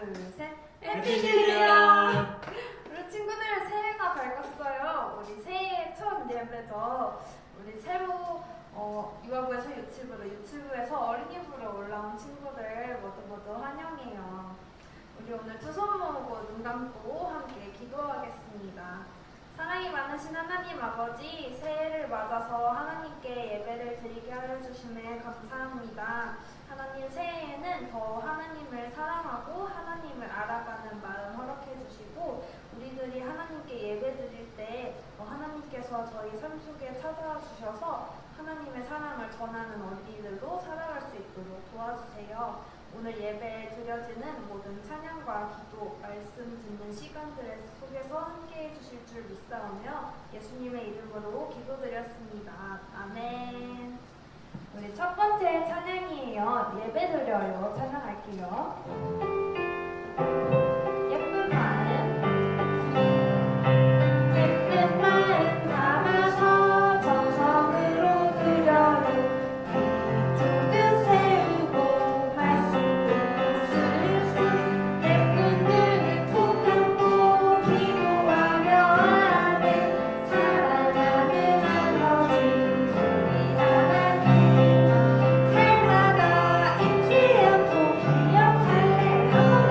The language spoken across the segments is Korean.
둘, 셋. 해피 뉴 이어! 우리 친구들 새해가 밝았어요. 우리 새해 첫 예배죠. 우리 새로 어, 유아부에서 유치부로, 유치부에서 어린이부로 올라온 친구들 모두 모두 환영해요. 우리 오늘 두 손 모으고 눈 감고 함께 기도하겠습니다. 사랑이 많으신 하나님 아버지, 새해를 맞아서 하나님께 예배를 드리게 하여 주심에 감사합니다. 하나님 새해에는 더 하나님을 사랑하고 하나님을 알아가는 마음 허락해 주시고 우리들이 하나님께 예배 드릴 때 어, 하나님께서 저희 삶 속에 찾아와 주셔서 하나님의 사랑을 전하는 어린이들로 살아갈 수 있도록 도와주세요. 오늘 예배에 드려지는 모든 찬양과 기도, 말씀 듣는 시간들 속에서 함께 해 주실 줄 믿사오며 예수님의 이름으로 기도드렸습니다. 아멘. 우리 첫 번째 찬양이에요. 예배 드려요. 찬양할게요.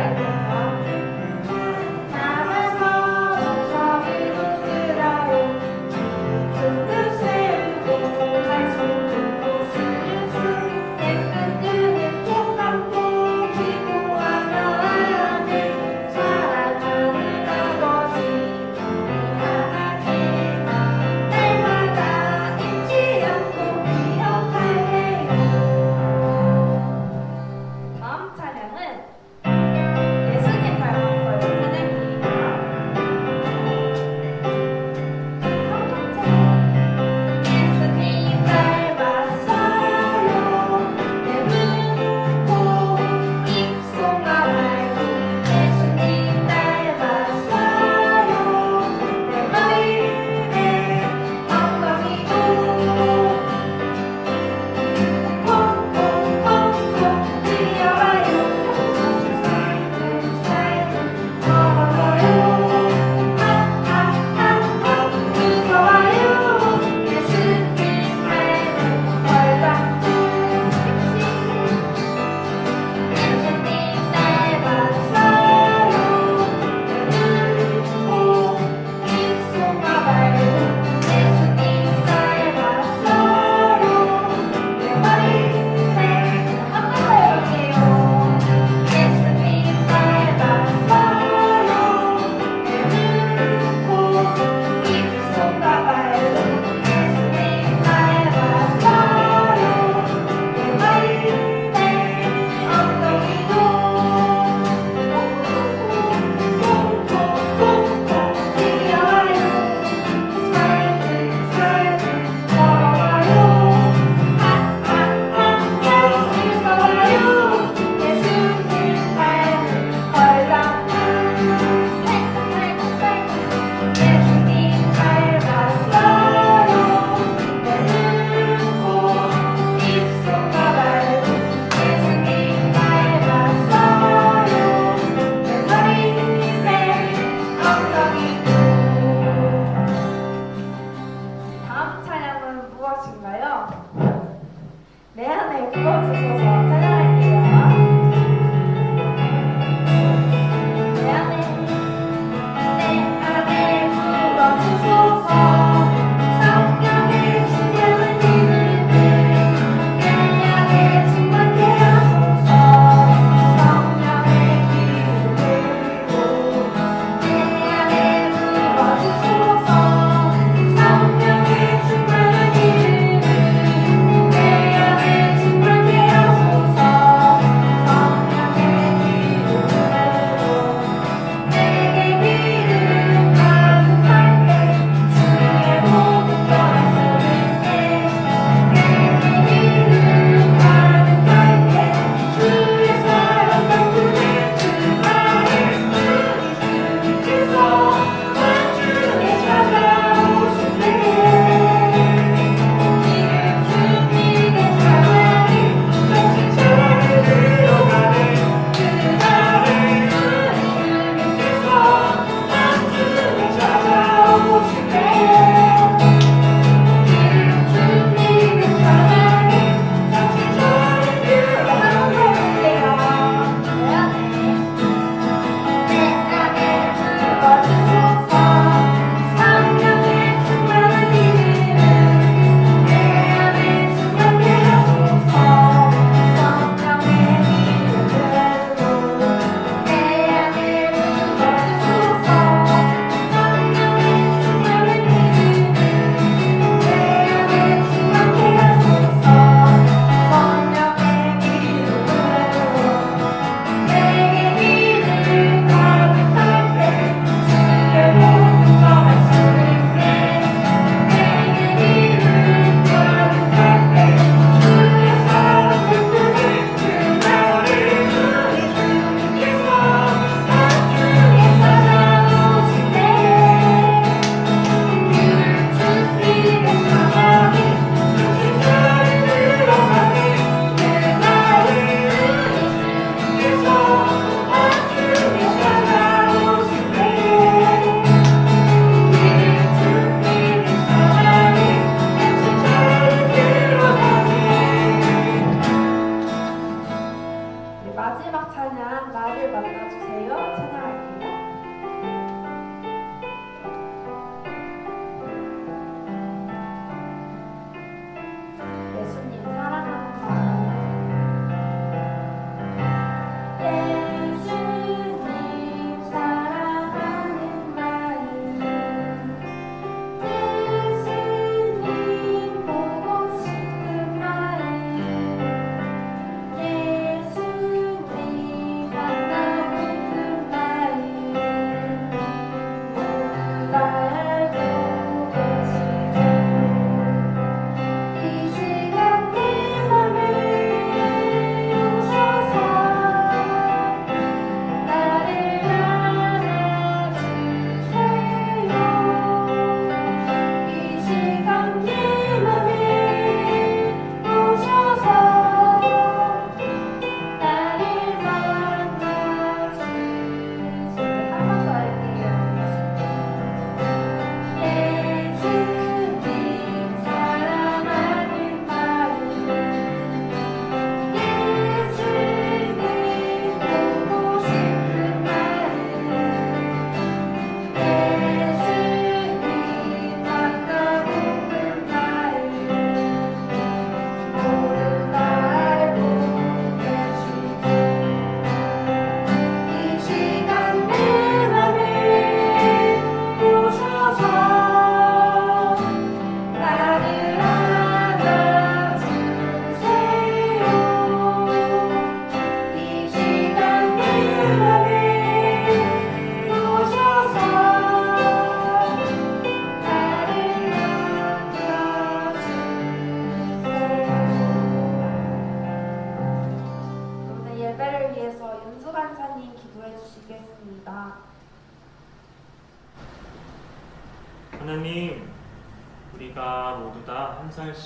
改变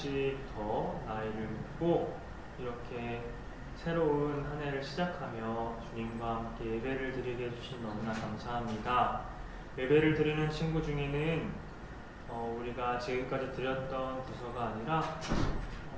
한 살씩 더 나이를 먹고 이렇게 새로운 한 해를 시작하며 주님과 함께 예배를 드리게 해주신 너무나 감사합니다. 예배를 드리는 친구 중에는 어, 우리가 지금까지 드렸던 부서가 아니라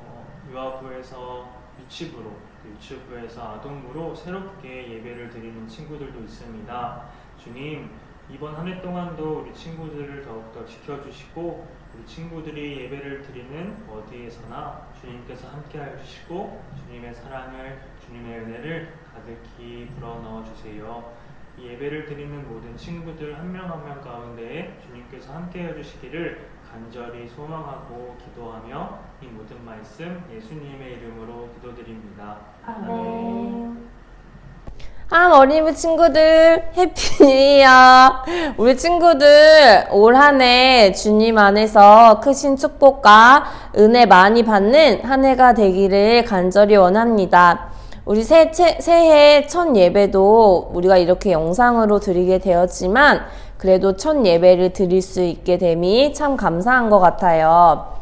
어, 유아부에서 유치부로 그 유치부에서 아동부로 새롭게 예배를 드리는 친구들도 있습니다. 주님 이번 한 해 동안도 우리 친구들을 더욱더 지켜주시고 우리 친구들이 예배를 드리는 어디에서나 주님께서 함께 해주시고 주님의 사랑을 주님의 은혜를 가득히 불어넣어 주세요. 이 예배를 드리는 모든 친구들 한 명 한명 가운데에 주님께서 함께 해주시기를 간절히 소망하고 기도하며 이 모든 말씀 예수님의 이름으로 기도드립니다. 아멘. 한 어린이부 친구들 해피 뉴 이어 우리 친구들 올 한 해 주님 안에서 크신 축복과 은혜 많이 받는 한 해가 되기를 간절히 원합니다. 우리 새, 새- 새해 첫 예배도 우리가 이렇게 영상으로 드리게 되었지만 그래도 첫 예배를 드릴 수 있게 됨이 참 감사한 것 같아요.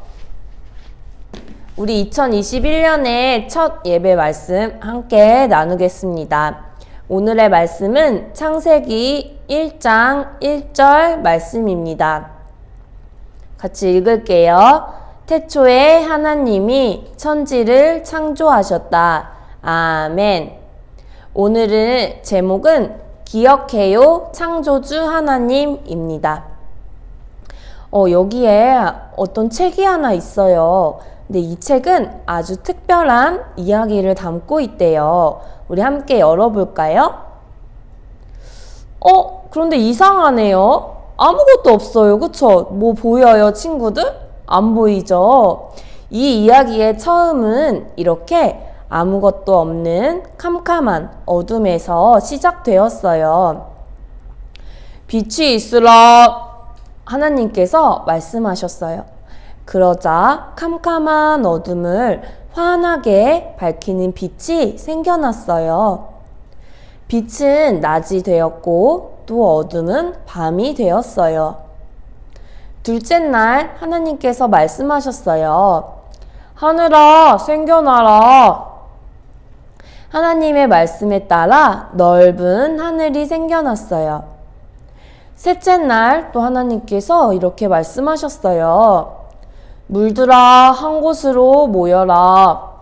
우리 2021년의 첫 예배 말씀 함께 나누겠습니다. 오늘의 말씀은 창세기 1장 1절 말씀입니다. 같이 읽을게요. 태초에 하나님이 천지를 창조하셨다. 아멘. 오늘은 제목은 기억해요 창조주 하나님입니다. 어, 여기에 어떤 책이 하나 있어요. 근데 이 책은 아주 특별한 이야기를 담고 있대요. 우리 함께 열어볼까요? 어, 그런데 이상하네요. 아무것도 없어요. 그쵸? 뭐 보여요, 친구들? 안 보이죠? 이 이야기의 처음은 이렇게 아무것도 없는 캄캄한 어둠에서 시작되었어요. 빛이 있으라 하나님께서 말씀하셨어요. 그러자 캄캄한 어둠을 환하게 밝히는 빛이 생겨났어요. 빛은 낮이 되었고 또 어둠은 밤이 되었어요. 둘째 날 하나님께서 말씀하셨어요. 하늘아 생겨나라. 하나님의 말씀에 따라 넓은 하늘이 생겨났어요. 셋째 날 또 하나님께서 이렇게 말씀하셨어요. 물들아 한 곳으로 모여라.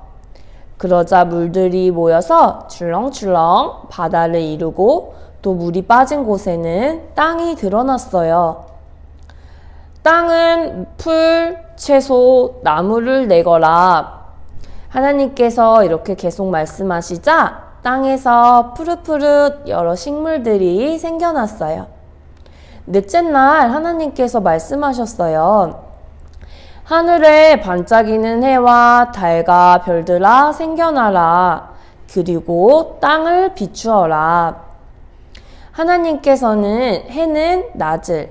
그러자 물들이 모여서 출렁출렁 바다를 이루고 또 물이 빠진 곳에는 땅이 드러났어요. 땅은 풀, 채소, 나무를 내거라. 하나님께서 이렇게 계속 말씀하시자 땅에서 푸릇푸릇 여러 식물들이 생겨났어요. 넷째 날 하나님께서 말씀하셨어요. 하늘에 반짝이는 해와 달과 별들아 생겨나라. 그리고 땅을 비추어라. 하나님께서는 해는 낮을,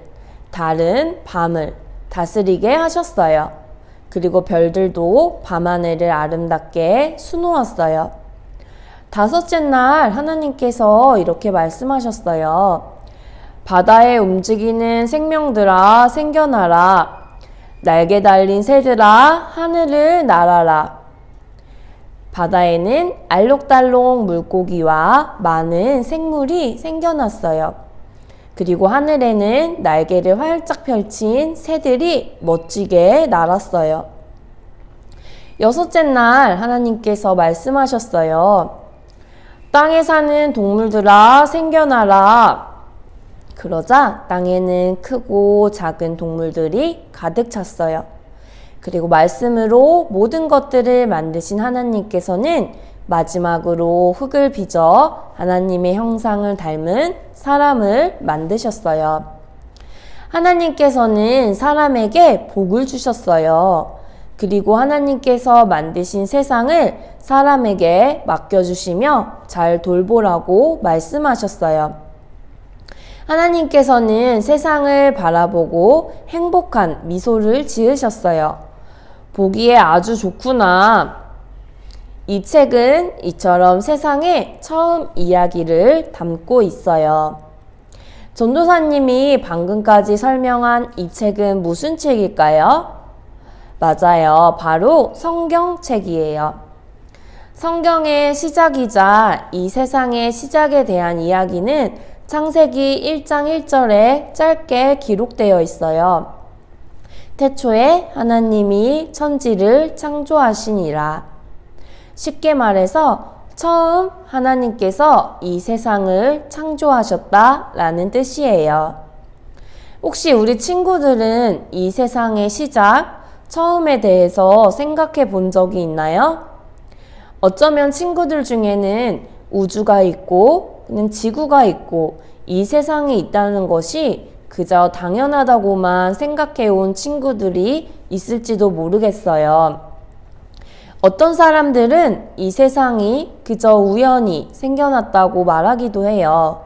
달은 밤을 다스리게 하셨어요. 그리고 별들도 밤하늘을 아름답게 수놓았어요. 다섯째 날 하나님께서 이렇게 말씀하셨어요. 바다에 움직이는 생명들아 생겨나라. 날개 달린 새들아 하늘을 날아라. 바다에는 알록달록 물고기와 많은 생물이 생겨났어요. 그리고 하늘에는 날개를 활짝 펼친 새들이 멋지게 날았어요. 여섯째 날 하나님께서 말씀하셨어요. 땅에 사는 동물들아 생겨나라. 그러자 땅에는 크고 작은 동물들이 가득 찼어요. 그리고 말씀으로 모든 것들을 만드신 하나님께서는 마지막으로 흙을 빚어 하나님의 형상을 닮은 사람을 만드셨어요. 하나님께서는 사람에게 복을 주셨어요. 그리고 하나님께서 만드신 세상을 사람에게 맡겨주시며 잘 돌보라고 말씀하셨어요. 하나님께서는 세상을 바라보고 행복한 미소를 지으셨어요. 보기에 아주 좋구나. 이 책은 이처럼 세상의 처음 이야기를 담고 있어요. 전도사님이 방금까지 설명한 이 책은 무슨 책일까요? 맞아요. 바로 성경책이에요. 성경의 시작이자 이 세상의 시작에 대한 이야기는 창세기 1장 1절에 짧게 기록되어 있어요. 태초에 하나님이 천지를 창조하시니라. 쉽게 말해서 처음 하나님께서 이 세상을 창조하셨다 라는 뜻이에요. 혹시 우리 친구들은 이 세상의 시작, 처음에 대해서 생각해 본 적이 있나요? 어쩌면 친구들 중에는 우주가 있고, 그냥 지구가 있고, 이 세상에 있다는 것이 그저 당연하다고만 생각해 온 친구들이 있을지도 모르겠어요. 어떤 사람들은 이 세상이 그저 우연히 생겨났다고 말하기도 해요.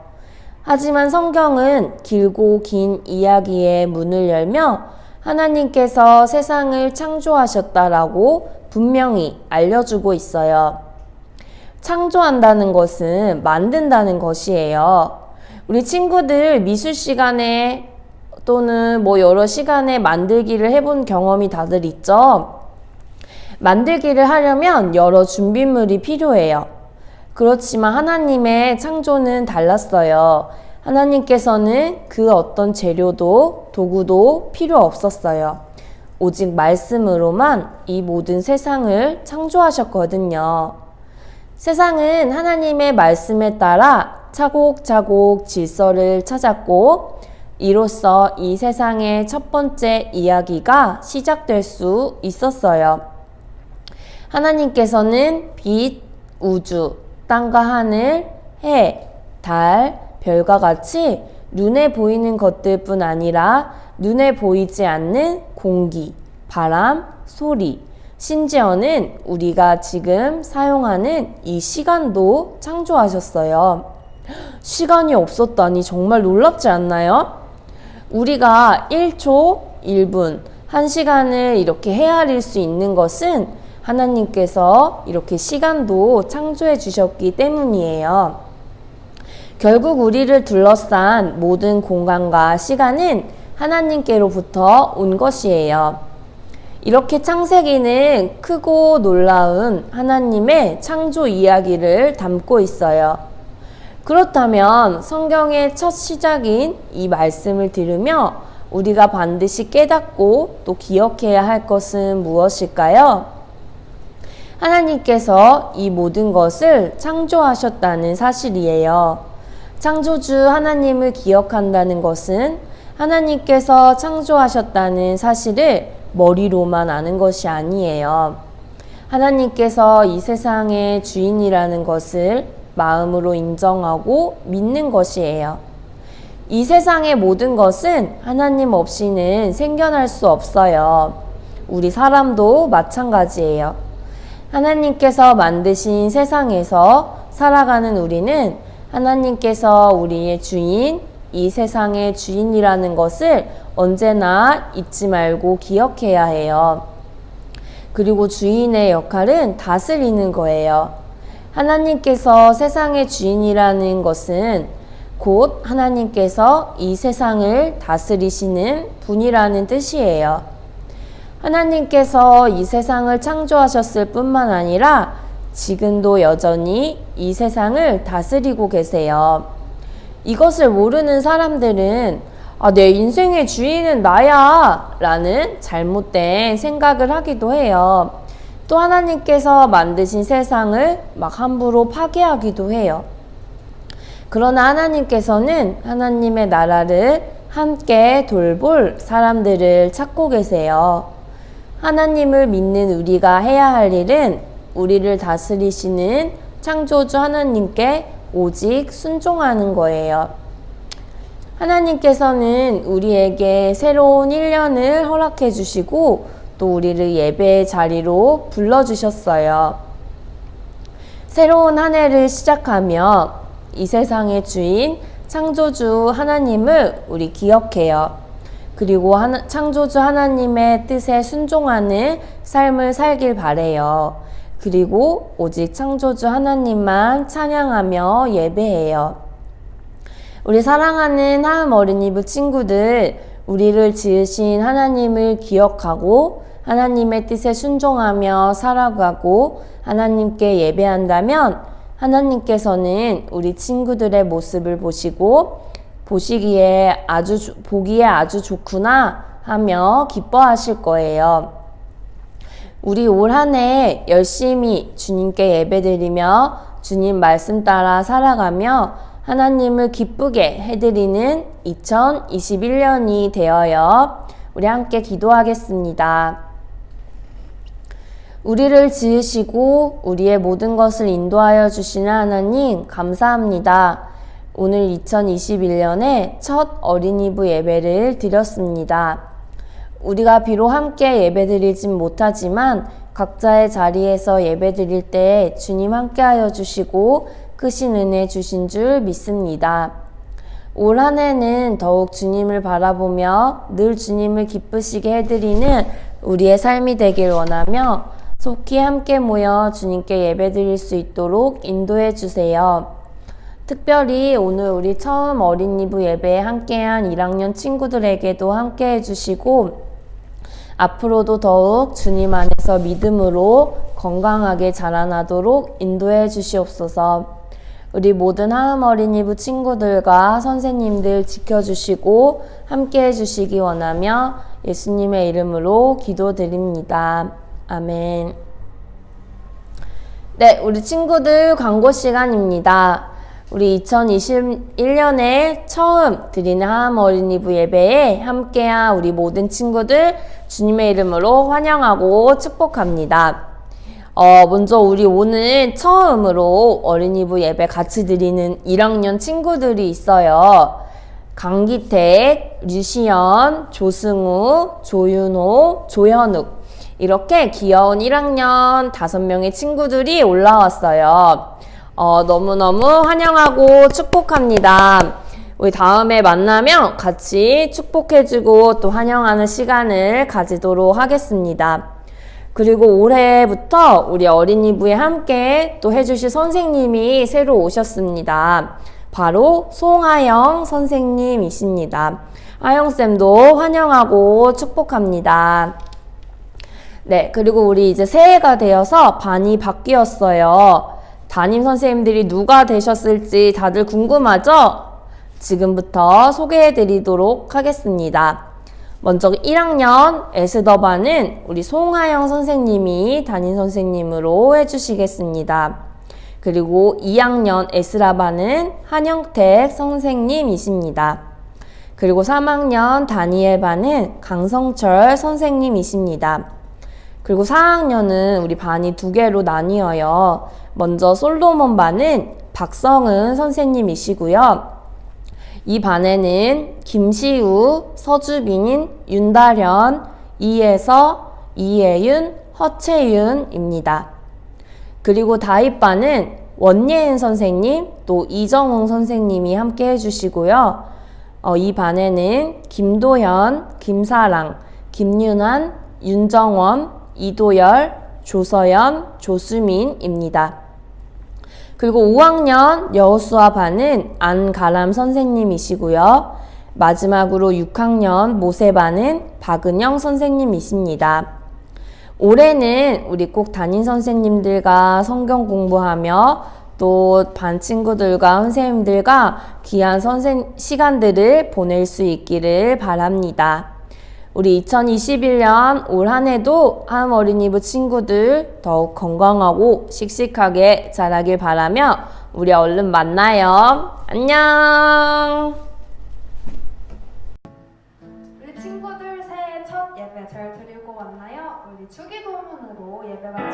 하지만 성경은 길고 긴 이야기의 문을 열며 하나님께서 세상을 창조하셨다라고 분명히 알려주고 있어요. 창조한다는 것은 만든다는 것이에요. 우리 친구들 미술 시간에 또는 뭐 여러 시간에 만들기를 해본 경험이 다들 있죠? 만들기를 하려면 여러 준비물이 필요해요. 그렇지만 하나님의 창조는 달랐어요. 하나님께서는 그 어떤 재료도 도구도 필요 없었어요. 오직 말씀으로만 이 모든 세상을 창조하셨거든요. 세상은 하나님의 말씀에 따라 차곡차곡 질서를 찾았고, 이로써 이 세상의 첫 번째 이야기가 시작될 수 있었어요. 하나님께서는 빛, 우주, 땅과 하늘, 해, 달, 별과 같이 눈에 보이는 것들뿐 아니라 눈에 보이지 않는 공기, 바람, 소리, 심지어는 우리가 지금 사용하는 이 시간도 창조하셨어요. 시간이 없었다니 정말 놀랍지 않나요? 우리가 1초, 1분, 1시간을 이렇게 헤아릴 수 있는 것은 하나님께서 이렇게 시간도 창조해 주셨기 때문이에요. 결국 우리를 둘러싼 모든 공간과 시간은 하나님께로부터 온 것이에요. 이렇게 창세기는 크고 놀라운 하나님의 창조 이야기를 담고 있어요. 그렇다면 성경의 첫 시작인 이 말씀을 들으며 우리가 반드시 깨닫고 또 기억해야 할 것은 무엇일까요? 하나님께서 이 모든 것을 창조하셨다는 사실이에요. 창조주 하나님을 기억한다는 것은 하나님께서 창조하셨다는 사실을 머리로만 아는 것이 아니에요. 하나님께서 이 세상의 주인이라는 것을 마음으로 인정하고 믿는 것이에요. 이 세상의 모든 것은 하나님 없이는 생겨날 수 없어요. 우리 사람도 마찬가지예요. 하나님께서 만드신 세상에서 살아가는 우리는 하나님께서 우리의 주인, 이 세상의 주인이라는 것을 언제나 잊지 말고 기억해야 해요. 그리고 주인의 역할은 다스리는 거예요. 하나님께서 세상의 주인이라는 것은 곧 하나님께서 이 세상을 다스리시는 분이라는 뜻이에요. 하나님께서 이 세상을 창조하셨을 뿐만 아니라 지금도 여전히 이 세상을 다스리고 계세요. 이것을 모르는 사람들은 아, 내 인생의 주인은 나야 라는 잘못된 생각을 하기도 해요. 또 하나님께서 만드신 세상을 막 함부로 파괴하기도 해요. 그러나 하나님께서는 하나님의 나라를 함께 돌볼 사람들을 찾고 계세요. 하나님을 믿는 우리가 해야 할 일은 우리를 다스리시는 창조주 하나님께 오직 순종하는 거예요. 하나님께서는 우리에게 새로운 1년을 허락해 주시고 또 우리를 예배의 자리로 불러 주셨어요. 새로운 한 해를 시작하며 이 세상의 주인 창조주 하나님을 우리 기억해요. 그리고 하나, 창조주 하나님의 뜻에 순종하는 삶을 살길 바래요. 그리고 오직 창조주 하나님만 찬양하며 예배해요. 우리 사랑하는 하음 어린이부 친구들, 우리를 지으신 하나님을 기억하고 하나님의 뜻에 순종하며 살아가고 하나님께 예배한다면 하나님께서는 우리 친구들의 모습을 보시고 보시기에 아주 좋- 보기에 아주 좋구나 하며 기뻐하실 거예요. 우리 올 한 해 열심히 주님께 예배드리며 주님 말씀 따라 살아가며 하나님을 기쁘게 해드리는 2021년이 되어요. 우리 함께 기도하겠습니다. 우리를 지으시고 우리의 모든 것을 인도하여 주시는 하나님 감사합니다. 오늘 2021년에 첫 어린이부 예배를 드렸습니다. 우리가 비록 함께 예배 드리진 못하지만 각자의 자리에서 예배 드릴 때 주님 함께하여 주시고 크신 은혜 주신 줄 믿습니다. 올 한 해는 더욱 주님을 바라보며 늘 주님을 기쁘시게 해드리는 우리의 삶이 되길 원하며 속히 함께 모여 주님께 예배 드릴 수 있도록 인도해 주세요. 특별히 오늘 우리 처음 어린이부 예배에 함께한 1학년 친구들에게도 함께 해주시고 앞으로도 더욱 주님 안에서 믿음으로 건강하게 자라나도록 인도해 주시옵소서. 우리 모든 하음 어린이부 친구들과 선생님들 지켜주시고 함께 해주시기 원하며 예수님의 이름으로 기도드립니다. 아멘. 네, 우리 친구들 광고 시간입니다. 우리 2021년에 처음 드리는 하암 어린이부 예배에 함께한 우리 모든 친구들 주님의 이름으로 환영하고 축복합니다. 어, 먼저 우리 오늘 처음으로 어린이부 예배 같이 드리는 1학년 친구들이 있어요. 강기택, 류시연, 조승우, 조윤호, 조현욱. 이렇게 귀여운 1학년 5명의 친구들이 올라왔어요. 어, 너무너무 환영하고 축복합니다. 우리 다음에 만나면 같이 축복해주고 또 환영하는 시간을 가지도록 하겠습니다. 그리고 올해부터 우리 어린이부에 함께 또 해주실 선생님이 새로 오셨습니다. 바로 송하영 선생님이십니다. 하영쌤도 환영하고 축복합니다. 네, 그리고 우리 이제 새해가 되어서 반이 바뀌었어요. 담임 선생님들이 누가 되셨을지 다들 궁금하죠? 지금부터 소개해 드리도록 하겠습니다. 먼저 1학년 에스더반은 우리 송하영 선생님이 담임 선생님으로 해주시겠습니다. 그리고 2학년 에스라반은 한영택 선생님이십니다. 그리고 3학년 다니엘반은 강성철 선생님이십니다. 그리고 4학년은 우리 반이 두 개로 나뉘어요. 먼저 솔로몬 반은 박성은 선생님이시고요. 이 반에는 김시우, 서주빈, 윤다련, 이혜서, 이혜윤, 허채윤입니다. 그리고 다입반은 원예은 선생님, 또 이정웅 선생님이 함께 해주시고요. 어, 이 반에는 김도현, 김사랑, 김윤환, 윤정원, 이도열, 조서연, 조수민입니다. 그리고 5학년 여호수아 반은 안가람 선생님이시고요. 마지막으로 6학년 모세 반은 박은영 선생님이십니다. 올해는 우리 꼭 담임 선생님들과 성경 공부하며 또 반 친구들과 선생님들과 귀한 선생 시간들을 보낼 수 있기를 바랍니다. 우리 2021년 올 한 해도 한 어린이부 친구들 더욱 건강하고 씩씩하게 자라길 바라며 우리 얼른 만나요. 안녕! 우리 친구들 새해 첫 예배 잘 드리고 왔나요? 우리 주기도문으로 예배 마치겠습니다.